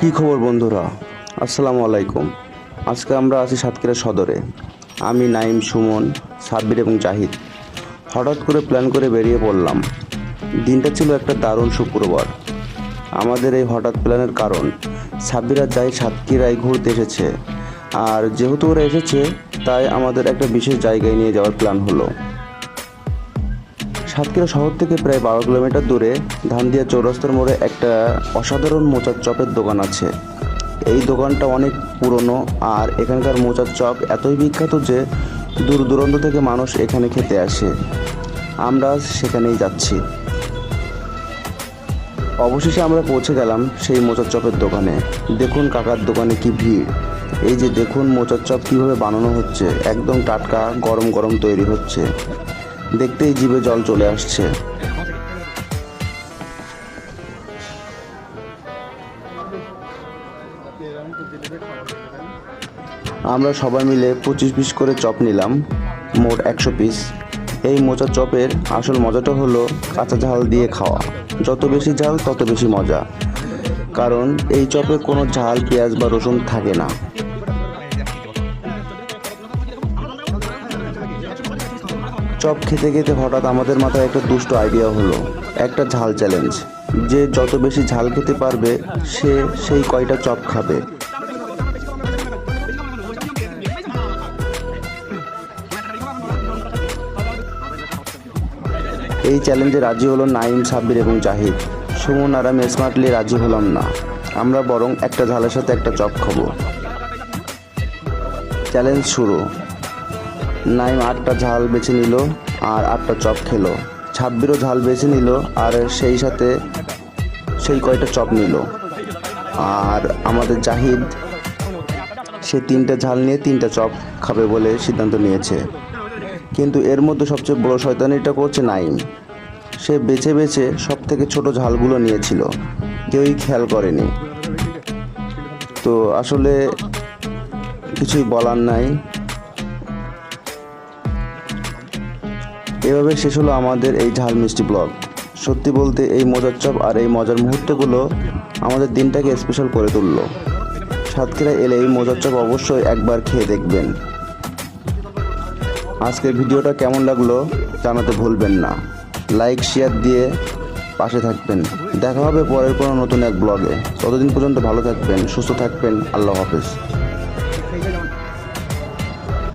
কি খবর বন্ধুরা? আসসালামু আলাইকুম। আজকে আমরা আছি সাতক্ষীরা সদরে। আমি নাইম, সুমন, সাব্বির এবং জাহিদ। হঠাৎ করে প্ল্যান করে বেরিয়ে পড়লাম। দিনটা ছিল একটা দারুণ শুক্রবার। আমাদের এই হঠাৎ প্ল্যানের কারণ, সাব্বির আর জাহিদ সাতক্ষীরায় ঘুরতে এসেছে। আর যেহেতু ওরা এসেছে, তাই আমাদের একটা বিশেষ জায়গায় নিয়ে যাওয়ার প্ল্যান হলো। সাতক্ষীরা শহর থেকে প্রায় বারো কিলোমিটার দূরে ধানদিয়া চৌরাস্তার মোড়ে একটা অসাধারণ মোচার চপের দোকান আছে। এই দোকানটা অনেক পুরনো আর এখানকার মোচার চপ এতই বিখ্যাত যে দূর দূরান্ত থেকে মানুষ এখানে খেতে আসে। আমরা সেখানেই যাচ্ছি। অবশেষে আমরা পৌঁছে গেলাম সেই মোচার চপের দোকানে। দেখুন কাকার দোকানে কি ভিড়। এই যে দেখুন মোচার চপ কীভাবে বানানো হচ্ছে। একদম টাটকা, গরম গরম তৈরি হচ্ছে। দেখতেই জিভে জল চলে আসছে। আমরা সবাই মিলে পঁচিশ পিস করে চপ নিলাম, মোট একশো পিস। এই মোচা চপের আসল মজাটা হলো কাঁচা ঝাল দিয়ে খাওয়া। যত বেশি ঝাল, তত বেশি মজা। কারণ এই চপে কোনো ঝাল, পেঁয়াজ বা রসুন থাকে না। চপ খেতে খেতে হঠাৎ আমাদের মাথায় একটা দুষ্ট আইডিয়া হলো, একটা ঝাল চ্যালেঞ্জ যে যত বেশি ঝাল খেতে পারবে, সে সেই কয়টা চপ খাবে। এই চ্যালেঞ্জে রাজি হলো নাইম সাব্বির এবং জাহিদ। সুমন আর আমি স্মার্টলি রাজি হলাম না। আমরা বরং একটা ঝালের সাথে একটা চপ খাব। চ্যালেঞ্জ শুরু। নাইম আটটা ঝাল বেছে নিল আর আটটা চপ খেলো। ছাব্বিরও ঝাল বেছে নিল আর সেই সাথে সেই কয়টা চপ নিল। আর আমাদের জাহিদ সে তিনটা ঝাল নিয়ে তিনটা চপ খাবে বলে সিদ্ধান্ত নিয়েছে। কিন্তু এর মধ্যে সবচেয়ে বড় শয়তানিটা করছে নাইম। সে বেছে বেছে সব থেকে ছোট ঝালগুলো নিয়েছিল। কেউই খেয়াল করেনি। তো আসলে কিছুই বলার নাই। এভাবে শেষ হলো আমাদের এই ঝাল মিষ্টি ব্লগ। সত্যি বলতে এই মজার চপ আর এই মজার মুহূর্তগুলো আমাদের দিনটাকে স্পেশাল করে তুললো। সাতক্ষীরা এলে এই মজার চপ অবশ্যই একবার খেয়ে দেখবেন। আজকের ভিডিওটা কেমন লাগল জানাতে ভুলবেন না। লাইক শেয়ার দিয়ে পাশে থাকবেন। দেখা হবে পরের কোনো নতুন এক ব্লগে। ততদিন পর্যন্ত ভালো থাকবেন, সুস্থ থাকবেন। আল্লাহ হাফেজ।